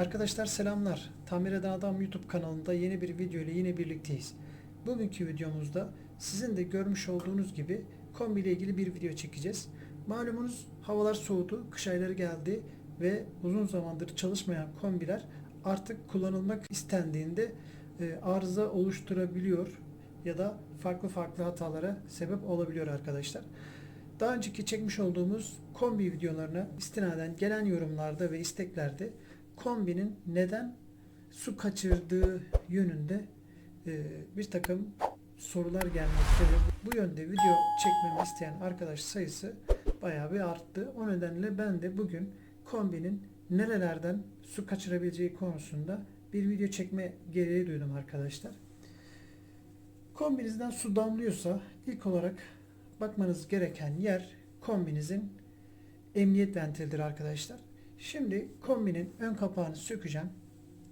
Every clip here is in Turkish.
Arkadaşlar selamlar. Tamir Eden Adam YouTube kanalında yeni bir video ile yine birlikteyiz. Bugünkü videomuzda sizin de görmüş olduğunuz gibi kombi ile ilgili bir video çekeceğiz. Malumunuz havalar soğudu, kış ayları geldi ve uzun zamandır çalışmayan kombiler artık kullanılmak istendiğinde e, arıza oluşturabiliyor ya da farklı farklı hatalara sebep olabiliyor arkadaşlar. Daha önceki çekmiş olduğumuz kombi videolarına istinaden gelen yorumlarda ve isteklerde kombinin neden su kaçırdığı yönünde e, bir takım sorular gelmektedir. Bu yönde video çekmemi isteyen arkadaş sayısı bayağı bir arttı. O nedenle ben de bugün kombinin nerelerden su kaçırabileceği konusunda bir video çekme gereği duydum arkadaşlar. Kombinizden su damlıyorsa ilk olarak bakmanız gereken yer kombinizin emniyet ventilidir arkadaşlar. Şimdi kombinin ön kapağını sökeceğim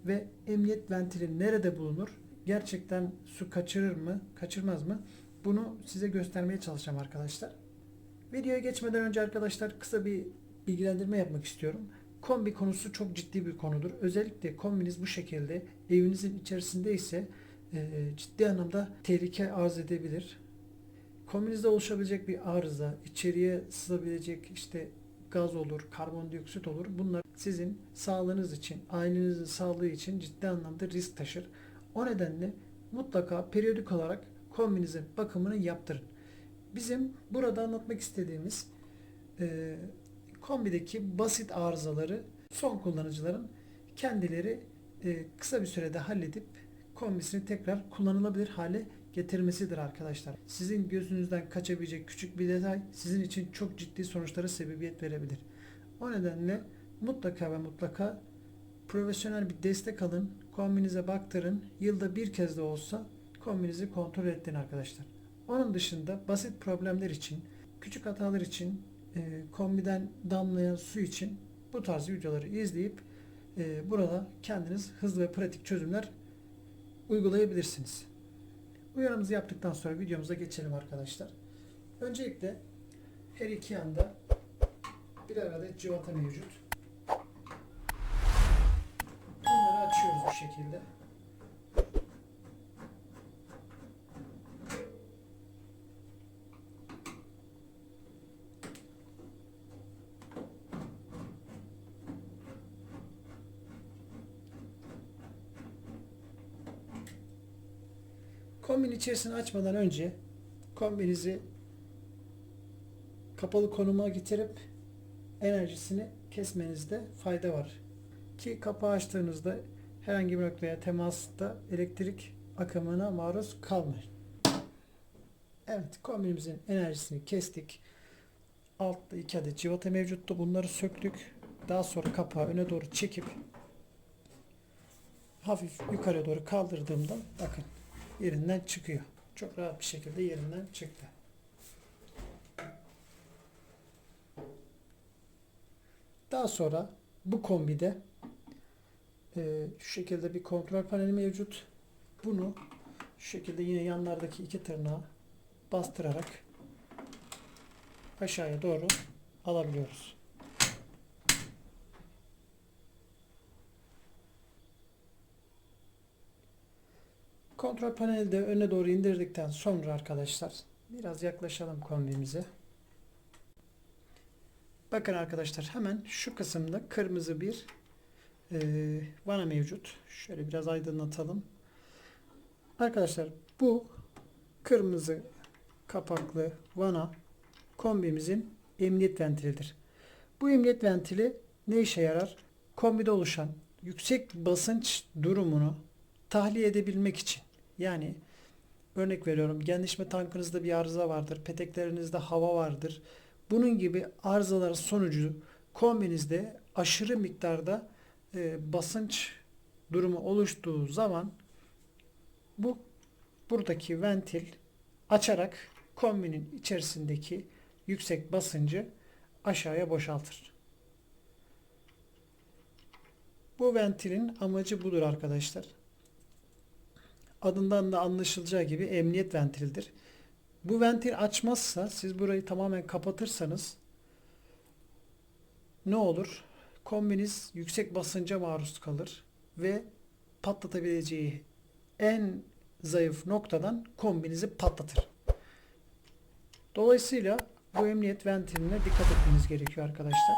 ve emniyet ventili nerede bulunur? Gerçekten su kaçırır mı, kaçırmaz mı? Bunu size göstermeye çalışacağım arkadaşlar. Videoya geçmeden önce arkadaşlar kısa bir bilgilendirme yapmak istiyorum. Kombi konusu çok ciddi bir konudur. Özellikle kombiniz bu şekilde evinizin içerisinde ise e, ciddi anlamda tehlike arz edebilir. Kombinizde oluşabilecek bir arıza, içeriye sızabilecek işte gaz olur, karbondioksit olur. Bunlar sizin sağlığınız için, ailenizin sağlığı için ciddi anlamda risk taşır. O nedenle mutlaka periyodik olarak kombinizin bakımını yaptırın. Bizim burada anlatmak istediğimiz e, kombideki basit arızaları son kullanıcıların kendileri e, kısa bir sürede halledip kombisini tekrar kullanılabilir hale getirmesidir arkadaşlar. Sizin gözünüzden kaçabilecek küçük bir detay sizin için çok ciddi sonuçlara sebebiyet verebilir. O nedenle mutlaka ve mutlaka profesyonel bir destek alın. Kombinize baktırın. Yılda bir kez de olsa kombinizi kontrol ettin arkadaşlar. Onun dışında basit problemler için, küçük hatalar için, e, kombiden damlayan su için bu tarz videoları izleyip e, burada kendiniz hızlı ve pratik çözümler uygulayabilirsiniz. Uyarımızı yaptıktan sonra videomuza geçelim arkadaşlar. Öncelikle her iki yanda birer adet civata mevcut. Bunları açıyoruz bu şekilde. Kombin içerisini açmadan önce kombinizi kapalı konuma getirip enerjisini kesmenizde fayda var. Ki kapağı açtığınızda herhangi bir noktaya temasta elektrik akımına maruz kalmayın. Evet kombinimizin enerjisini kestik. Altta iki adet civata mevcuttu. Bunları söktük. Daha sonra kapağı öne doğru çekip hafif yukarı doğru kaldırdığımda bakın yerinden çıkıyor. Çok rahat bir şekilde yerinden çıktı. Daha sonra bu kombide e, şu şekilde bir kontrol paneli mevcut. Bunu şu şekilde yine yanlardaki iki tırnağı bastırarak aşağıya doğru alabiliyoruz. Kontrol paneli de öne doğru indirdikten sonra arkadaşlar biraz yaklaşalım kombimize. Bakın arkadaşlar hemen şu kısımda kırmızı bir e, vana mevcut. Şöyle biraz aydınlatalım. Arkadaşlar bu kırmızı kapaklı vana kombimizin emniyet ventilidir. Bu emniyet ventili ne işe yarar? Kombide oluşan yüksek basınç durumunu tahliye edebilmek için. Yani örnek veriyorum genleşme tankınızda bir arıza vardır. Peteklerinizde hava vardır. Bunun gibi arızalar sonucu kombinizde aşırı miktarda e, basınç durumu oluştuğu zaman bu buradaki ventil açarak kombinin içerisindeki yüksek basıncı aşağıya boşaltır. Bu ventilin amacı budur arkadaşlar. Adından da anlaşılacağı gibi emniyet ventilidir. Bu ventil açmazsa siz burayı tamamen kapatırsanız ne olur? kombiniz yüksek basınca maruz kalır ve patlatabileceği en zayıf noktadan kombinizi patlatır. Dolayısıyla bu emniyet ventiline dikkat etmeniz gerekiyor arkadaşlar.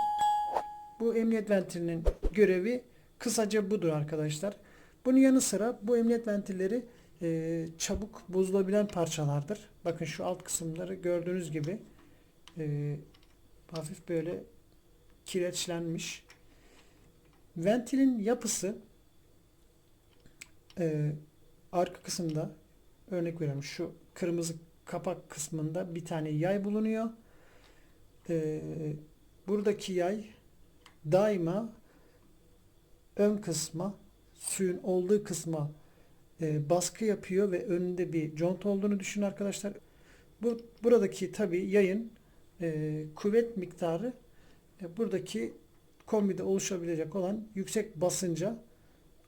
Bu emniyet ventilinin görevi kısaca budur arkadaşlar. Bunun yanı sıra bu emniyet ventilleri e, çabuk bozulabilen parçalardır. Bakın şu alt kısımları gördüğünüz gibi e, hafif böyle kireçlenmiş. Ventilin yapısı e, arka kısımda örnek veriyorum şu kırmızı kapak kısmında bir tane yay bulunuyor. E, buradaki yay daima ön kısma suyun olduğu kısma e, baskı yapıyor ve önünde bir conta olduğunu düşünün arkadaşlar. Bu buradaki tabi yayın e, kuvvet miktarı e, buradaki kombide oluşabilecek olan yüksek basınca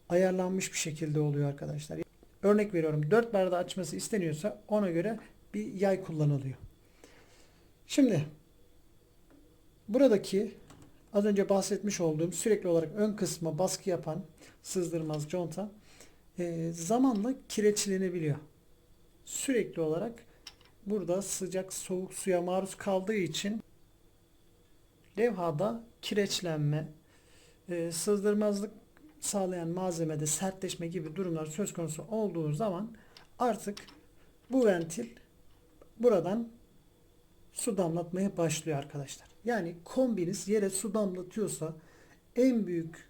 ayarlanmış bir şekilde oluyor arkadaşlar. Örnek veriyorum 4 barda açması isteniyorsa ona göre bir yay kullanılıyor. Şimdi buradaki az önce bahsetmiş olduğum sürekli olarak ön kısma baskı yapan sızdırmaz conta e, zamanla kireçlenebiliyor. Sürekli olarak burada sıcak soğuk suya maruz kaldığı için levhada kireçlenme, e, sızdırmazlık sağlayan malzemede sertleşme gibi durumlar söz konusu olduğu zaman artık bu ventil buradan su damlatmaya başlıyor arkadaşlar. Yani kombiniz yere su damlatıyorsa en büyük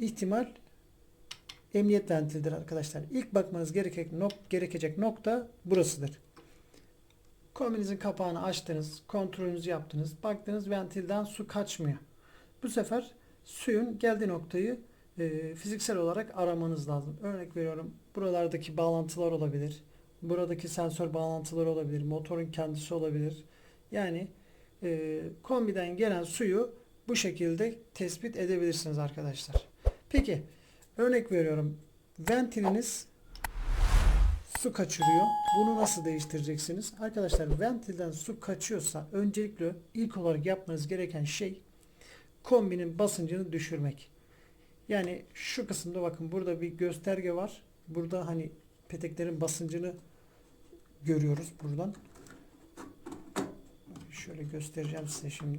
ihtimal emniyet ventilidir arkadaşlar. İlk bakmanız gerekecek, nok gerekecek nokta burasıdır. Kombinizin kapağını açtınız, kontrolünüzü yaptınız, baktınız ventilden su kaçmıyor. Bu sefer suyun geldiği noktayı e, fiziksel olarak aramanız lazım. Örnek veriyorum buralardaki bağlantılar olabilir. Buradaki sensör bağlantıları olabilir. Motorun kendisi olabilir. Yani e, kombiden gelen suyu bu şekilde tespit edebilirsiniz arkadaşlar. Peki örnek veriyorum. Ventiliniz su kaçırıyor. Bunu nasıl değiştireceksiniz? Arkadaşlar ventilden su kaçıyorsa öncelikle ilk olarak yapmanız gereken şey kombinin basıncını düşürmek. Yani şu kısımda bakın burada bir gösterge var. Burada hani peteklerin basıncını görüyoruz buradan. Şöyle göstereceğim size şimdi.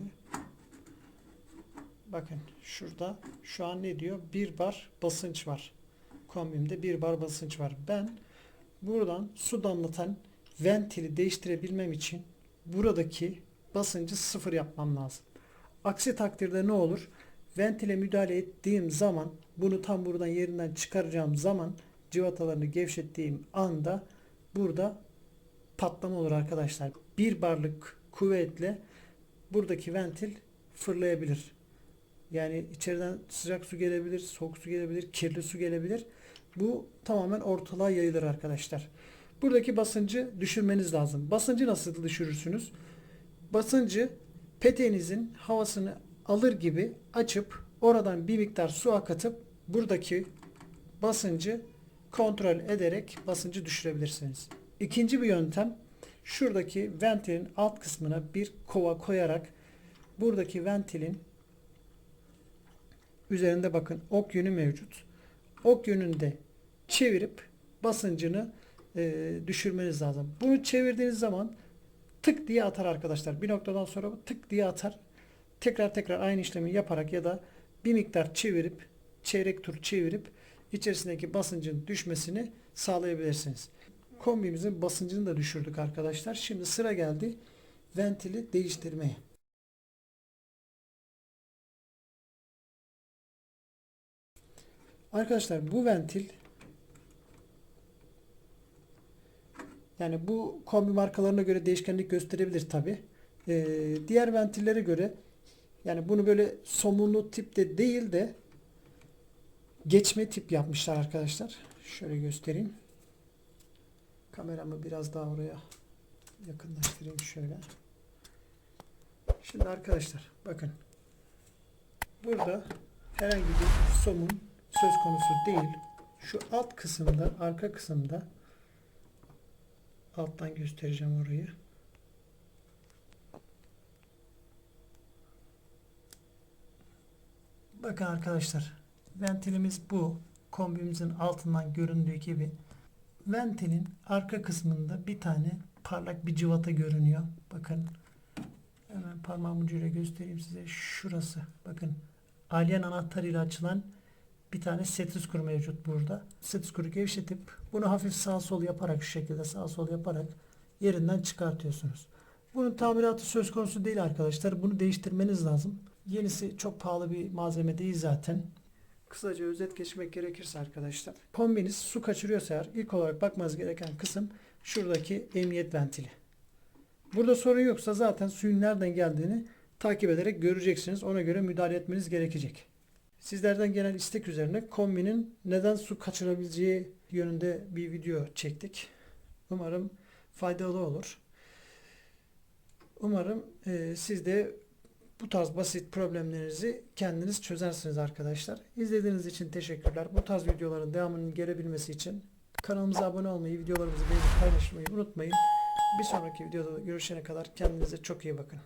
Bakın şurada şu an ne diyor? Bir bar basınç var. Kombimde bir bar basınç var. Ben buradan su damlatan ventili değiştirebilmem için buradaki basıncı sıfır yapmam lazım. Aksi takdirde ne olur? Ventile müdahale ettiğim zaman bunu tam buradan yerinden çıkaracağım zaman civatalarını gevşettiğim anda burada patlama olur arkadaşlar. Bir barlık kuvvetle buradaki ventil fırlayabilir. Yani içeriden sıcak su gelebilir, soğuk su gelebilir, kirli su gelebilir. Bu tamamen ortalığa yayılır arkadaşlar. Buradaki basıncı düşürmeniz lazım. Basıncı nasıl düşürürsünüz? Basıncı peteğinizin havasını alır gibi açıp oradan bir miktar su akatıp buradaki basıncı kontrol ederek basıncı düşürebilirsiniz. İkinci bir yöntem şuradaki ventilin alt kısmına bir kova koyarak buradaki ventilin üzerinde bakın ok yönü mevcut. Ok yönünde çevirip basıncını e, düşürmeniz lazım. Bunu çevirdiğiniz zaman tık diye atar arkadaşlar. Bir noktadan sonra tık diye atar. Tekrar tekrar aynı işlemi yaparak ya da bir miktar çevirip çeyrek tur çevirip içerisindeki basıncın düşmesini sağlayabilirsiniz. Kombimizin basıncını da düşürdük arkadaşlar. Şimdi sıra geldi ventili değiştirmeye. Arkadaşlar bu ventil yani bu kombi markalarına göre değişkenlik gösterebilir tabi. Ee, diğer ventillere göre yani bunu böyle somunlu tipte değil de geçme tip yapmışlar arkadaşlar. Şöyle göstereyim. Kameramı biraz daha oraya yakınlaştırayım şöyle. Şimdi arkadaşlar bakın. Burada herhangi bir somun söz konusu değil. Şu alt kısımda, arka kısımda alttan göstereceğim orayı. Bakın arkadaşlar. Ventilimiz bu. Kombimizin altından göründüğü gibi. Ventilin arka kısmında bir tane parlak bir cıvata görünüyor. Bakın. Hemen parmağım ucuyla göstereyim size. Şurası. Bakın. Alien anahtarıyla açılan bir tane set skru mevcut burada. Set skru gevşetip bunu hafif sağ sol yaparak şu şekilde sağ sol yaparak yerinden çıkartıyorsunuz. Bunun tamiratı söz konusu değil arkadaşlar. Bunu değiştirmeniz lazım. Yenisi çok pahalı bir malzeme değil zaten. Kısaca özet geçmek gerekirse arkadaşlar. Kombiniz su kaçırıyorsa eğer ilk olarak bakmanız gereken kısım şuradaki emniyet ventili. Burada sorun yoksa zaten suyun nereden geldiğini takip ederek göreceksiniz. Ona göre müdahale etmeniz gerekecek. Sizlerden gelen istek üzerine kombinin neden su kaçırabileceği yönünde bir video çektik. Umarım faydalı olur. Umarım e, siz de bu tarz basit problemlerinizi kendiniz çözersiniz arkadaşlar. İzlediğiniz için teşekkürler. Bu tarz videoların devamının gelebilmesi için kanalımıza abone olmayı, videolarımızı beğenip paylaşmayı unutmayın. Bir sonraki videoda görüşene kadar kendinize çok iyi bakın.